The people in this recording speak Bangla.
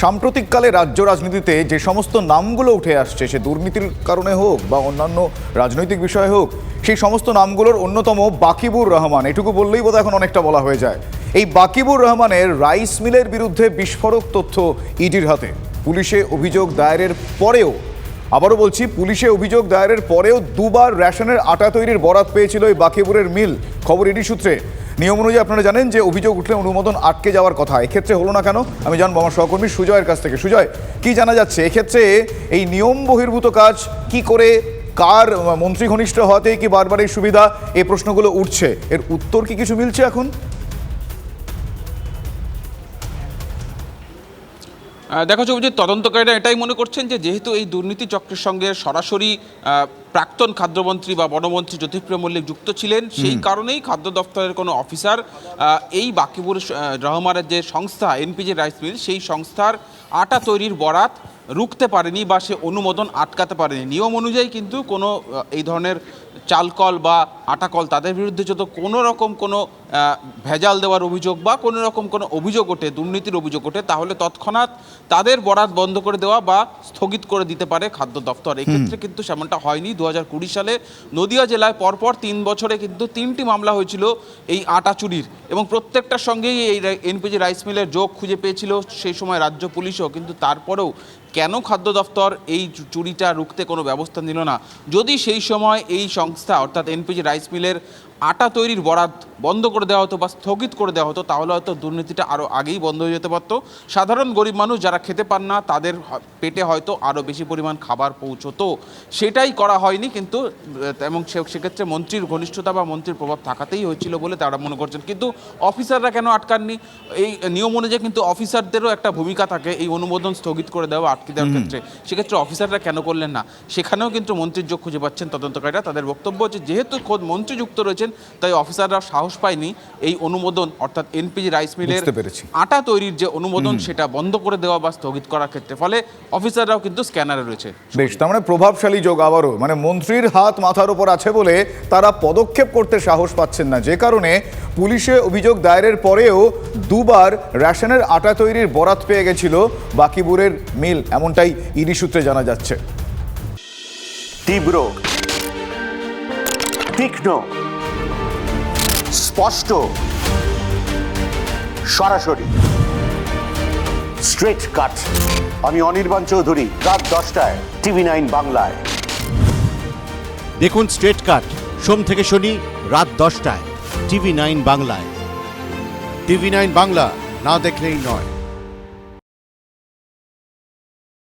সাম্প্রতিককালে রাজ্য রাজনীতিতে যে সমস্ত নামগুলো উঠে আসছে, সে দুর্নীতির কারণে হোক বা অন্যান্য রাজনৈতিক বিষয়ে হোক, সেই সমস্ত নামগুলোর অন্যতম বাকিবুর রহমান। এটুকু বললেই বোধহয় এখন অনেকটা বলা হয়ে যায়। এই বাকিবুর রহমানের রাইস মিলের বিরুদ্ধে বিস্ফোরক তথ্য ইডির হাতে। পুলিশে অভিযোগ দায়েরের পরেও, আবারও বলছি, পুলিশে অভিযোগ দায়েরের পরেও দুবার রেশনের আটা তৈরির বরাত পেয়েছিল এই বাকিবুরের মিল। খবর ইডি সূত্রে। নিয়ম অনুযায়ী আপনারা জানেন যে অভিযোগ উঠলে অনুমোদন আটকে যাওয়ার কথা। এক্ষেত্রে হলো না কেন? আমি জানব আমার সহকর্মী সুজয়ের কাছ থেকে। সুজয়, কি জানা যাচ্ছে? এক্ষেত্রে এই নিয়ম বহির্ভূত কাজ কি করে? কার মন্ত্রী ঘনিষ্ঠ হওয়াতেই কি বারবার এই সুবিধা? এই প্রশ্নগুলো উঠছে। এর উত্তর কি কিছু মিলছে এখন? দেখা যাবে যে তদন্তকারীরা এটাই মনে করছেন যে যেহেতু এই দুর্নীতি চক্রের সঙ্গে সরাসরি প্রাক্তন খাদ্যমন্ত্রী বা বনমন্ত্রী জ্যোতিপ্রিয় মল্লিক যুক্ত ছিলেন সেই কারণেই খাদ্য দপ্তরের কোনো অফিসার এই বাকিবুর রহমানের যে সংস্থা এনপিজি রাইস মিল সেই সংস্থার আটা তৈরির বরাত রুখতে পারেনি বা সে অনুমোদন আটকাতে পারেনি। নিয়ম অনুযায়ী কিন্তু কোনো এই ধরনের চালকল বা আটাকল তাদের বিরুদ্ধে যত কোনো রকম কোনো ভেজাল দেওয়ার অভিযোগ বা কোনো রকম কোনো অভিযোগ ওঠে দুর্নীতির অভিযোগ ওঠে তাহলে তৎক্ষণাৎ তাদের বরাত বন্ধ করে দেওয়া বা স্থগিত করে দিতে পারে খাদ্য দপ্তর। এক্ষেত্রে কিন্তু সেমনটা হয়নি। দু কুড়ি সালে নদিয়া জেলায় পরপর তিন বছরে কিন্তু তিনটি মামলা হয়েছিল এই আটা চুরির এবং প্রত্যেকটার সঙ্গেই এই এনপিজি রাইস মিলের যোগ খুঁজে পেয়েছিল সেই সময় রাজ্য পুলিশও কিন্তু তারপরেও কেন খাদ্য দফতর এই চুরিটা রুখতে কোনো ব্যবস্থা নিল না? যদি সেই সময় এই সংস্থা, অর্থাৎ এনপিজি রাইস মিলের আটা তৈরির বরাদ বন্ধ করে দেওয়া হতো বা স্থগিত করে দেওয়া হতো তাহলে হয়তো দুর্নীতিটা আরও আগেই বন্ধ হয়ে যেতে পারতো। সাধারণ গরিব মানুষ যারা খেতে পান না তাদের পেটে হয়তো আরও বেশি পরিমাণ খাবার পৌঁছতো। সেটাই করা হয়নি কিন্তু এবং সেক্ষেত্রে মন্ত্রীর ঘনিষ্ঠতা বা মন্ত্রীর প্রভাব থাকাতেই হয়েছিল বলে তারা মনে করছেন। কিন্তু অফিসাররা কেন আটকাননি? এই নিয়ম অনুযায়ী কিন্তু অফিসারদেরও একটা ভূমিকা থাকে এই অনুমোদন স্থগিত করে দেওয়া আটকে দেওয়ার ক্ষেত্রে। সেক্ষেত্রে অফিসাররা কেন করলেন না? সেখানেও কিন্তু মন্ত্রীর যোগ খুঁজে পাচ্ছেন তদন্তকারীরা তাদের বক্তব্য হচ্ছে যেহেতু খোদ মন্ত্রী যুক্ত রয়েছেন তাই অফিসাররা সাহস পায়নি এই অনুমোদন অর্থাৎ এনপিজি রাইস মিলের আটা তৈরির যে অনুমোদন সেটা বন্ধ করে দেওয়া বা স্থগিত করার ক্ষেত্রে। ফলে অফিসাররাও কিন্তু স্ক্যানারে রয়েছে। বেশ তার মানে প্রভাবশালী যোগ আবারও। মানে মন্ত্রীর হাত মাথার উপর আছে বলে তারা পদক্ষেপ করতে সাহস পাচ্ছেন না। যে কারণে পুলিশে অভিযোগ দায়েরের পরেও দুবার রেশনের আটা তৈরির বরাত পেয়ে গেছিল বাকিবুরের মিল এমনটাই ইডি সূত্রে জানা যাচ্ছে। তীব্র তীক্ষ্ণ স্পষ্ট। সরাসরি। স্ট্রেট কাট আমি অনির্বাণ চৌধুরী, রাত দশটায় টিভি নাইন বাংলায়। দেখুন স্ট্রেট কাট সোম থেকে শনি, রাত দশটায় টিভি নাইন বাংলায়। টিভি নাইন বাংলা, না দেখলেই নয়।